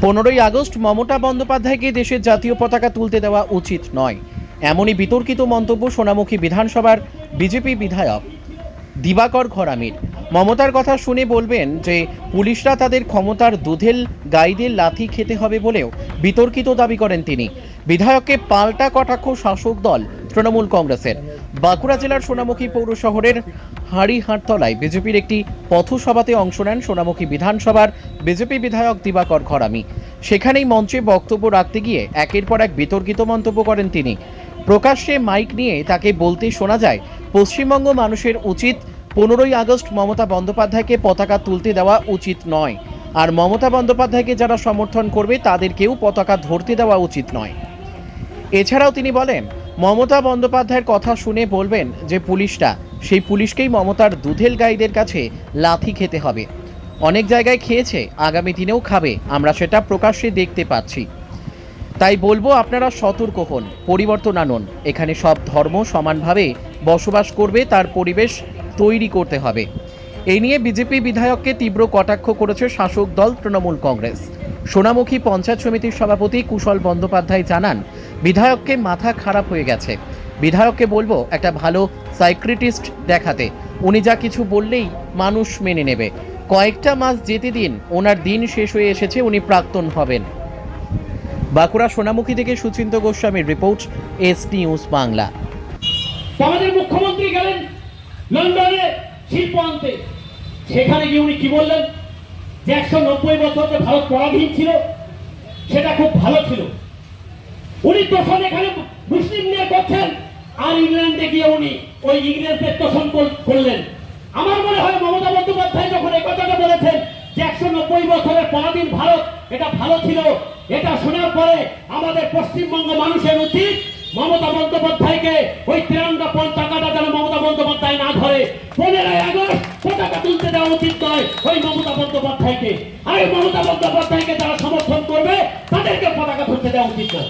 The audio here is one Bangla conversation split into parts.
পনেরোই আগস্ট মমতা বন্দ্যোপাধ্যায়কে দেশের জাতীয় পতাকা তুলতে দেওয়া উচিত নয়। এমনই বিতর্কিত মন্তব্য সোনামুখী বিধানসভার বিজেপি বিধায়ক দিবাকর ঘরামির। মমতার কথা শুনে বলবেন যে, পুলিশরা তাদের ক্ষমতার দুধেল গাইদের লাথি খেতে হবে বলেও বিতর্কিত দাবি করেন তিনি। বিধায়ককে পাল্টা কটাক্ষ শাসক দল তৃণমূল কংগ্রেসের। বাঁকুড়া জেলার সোনামুখী পৌর শহরের হাড়িহাটতলায় বিজেপির একটি পথসভাতে অংশ নেন সোনামুখী বিধানসভার বিজেপি বিধায়ক দিবাকর ঘরামি। সেখানেই মঞ্চে বক্তব্য রাখতে গিয়ে একের পর এক বিতর্কিত মন্তব্য করেন তিনি। প্রকাশ্যে মাইক নিয়ে তাকে বলতে শোনা যায়, পশ্চিমবঙ্গ মানুষের উচিত পনেরোই আগস্ট মমতা বন্দ্যোপাধ্যায়কে পতাকা তুলতে দেওয়া উচিত নয়। আর মমতা বন্দ্যোপাধ্যায়কে যারা সমর্থন করবে, তাদেরকেও পতাকা ধরতে দেওয়া উচিত নয়। এছাড়াও তিনি বলেন মমতা বন্দ্যোপাধ্যায়ের কথা শুনে বলবেন যে পুলিশটা, সেই পুলিশকেই মমতার দুধেল গাইদের কাছে লাথি খেতে হবে। অনেক জায়গায় খেয়েছে, আগামী দিনেও খাবে, আমরা সেটা প্রকাশ্যে দেখতে পাচ্ছি। তাই বলব আপনারা সতর্ক হন, পরিবর্তন আনুন। এখানে সব ধর্ম সমানভাবে বসবাস করবে, তার পরিবেশ তৈরি করতে হবে। এই নিয়ে বিজেপি বিধায়ককে তীব্র কটাক্ষ করেছে শাসক দল তৃণমূল কংগ্রেস। সোনামুখী পঞ্চায়েত সমিতির সভাপতি কুশল বন্দ্যোপাধ্যায় জানান, বিধায়ককে মাথা খারাপ হয়ে গেছে। বিধায়ককে বলব, একটা ভালো সাইক্রিটিস্ট দেখাতে। উনি যা কিছু বললেই মানুষ মেনে নেবে। কয়েকটা মাস যেতে দিন, ওনার দিন শেষ হয়ে এসেছে, উনি প্রাক্তন হবেন। বাঁকুড়া সোনামুখী থেকে সুচিন্ত গোস্বামীর রিপোর্ট, এস নিউজ বাংলা। আমাদের মুখ্যমন্ত্রী গেলেন লন্ডনে শিল্প আনতে। সেখানে গিয়ে উনি কি বললেন? যে একশো নব্বই বছর যে ভারত পরাধীন ছিল, সেটা খুব ভালো ছিল। উনি তোষণ এখানে মুসলিম নিয়ে করছেন, আর ইংল্যান্ডে গিয়ে উনি ওই ইংরেজদের তোষণ করলেন। আমার মনে হয় মমতা বন্দ্যোপাধ্যায় যখন এই কথাটা বলেছেন যে একশো নব্বই বছরের পরাধীন ভারত, এটা ভালো ছিল, এটা শোনার পরে আমাদের পশ্চিমবঙ্গ মানুষের উচিত মমতা বন্দ্যোপাধ্যায়কে ওই তিরঙ্গা টাকাটা যেন মমতা বন্দ্যোপাধ্যায় না ধরে। পনেরোই আগস্ট পতাকা তুলতে দেওয়া উচিত নয়। ওই মমতা বন্দ্যোপাধ্যায়কে। আর ওই মমতা বন্দ্যোপাধ্যায়কে যারা সমর্থন করবে, তাদেরকে পতাকা ধরতে দেওয়া উচিত নয়।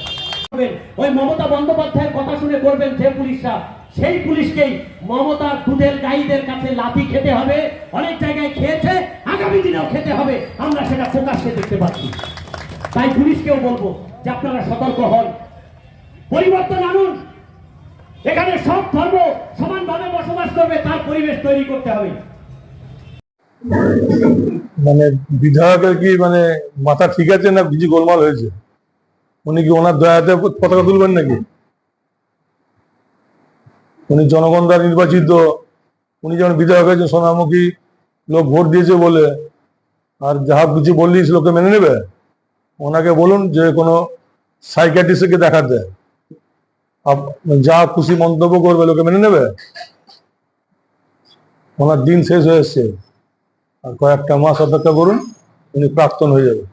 ওই মমতা বন্দ্যোপাধ্যায়ের কথা শুনে করবেন যে পুলিশরা, সেই পুলিশকেই মমতার দুধের গাইদের কাছে লাথি খেতে হবে, অনেক জায়গায় খেয়েছে, আগামী দিনেও খেতে হবে। আমরা সেটা প্রকাশ্যে দেখতে পাচ্ছি। তাই পুলিশকেও বলব যে আপনারা সতর্ক হন। পরিবর্তন আনুন। এখানে সব ধর্ম সমানভাবে বসবাস করবে, তার পরিবেশ তৈরি করতে হবে। মানে বিধায়কের কি মানে মাথা ঠিক আছে না কিছু গোলমাল হয়েছে? উনি কি ওনার দয়াতে পতাকা তুলবেন নাকি? উনি জনগণ দ্বারা নির্বাচিত, উনি যেমন বিধায়ক হয়েছেন, সোনামুখী লোক ভোট দিয়েছে বলে, আর যাহা কিছু বললিস লোকে মেনে নেবে? ওনাকে বলুন যে কোনো সাইকিয়াট্রিস্টকে দেখাতে যা খুশি মন্তব্য করবে, লোকে মেনে নেবে? ওনার দিন শেষ হয়ে এসছে। আর কয়েকটা মাস অপেক্ষা করুন উনি প্রাক্তন হয়ে যাবে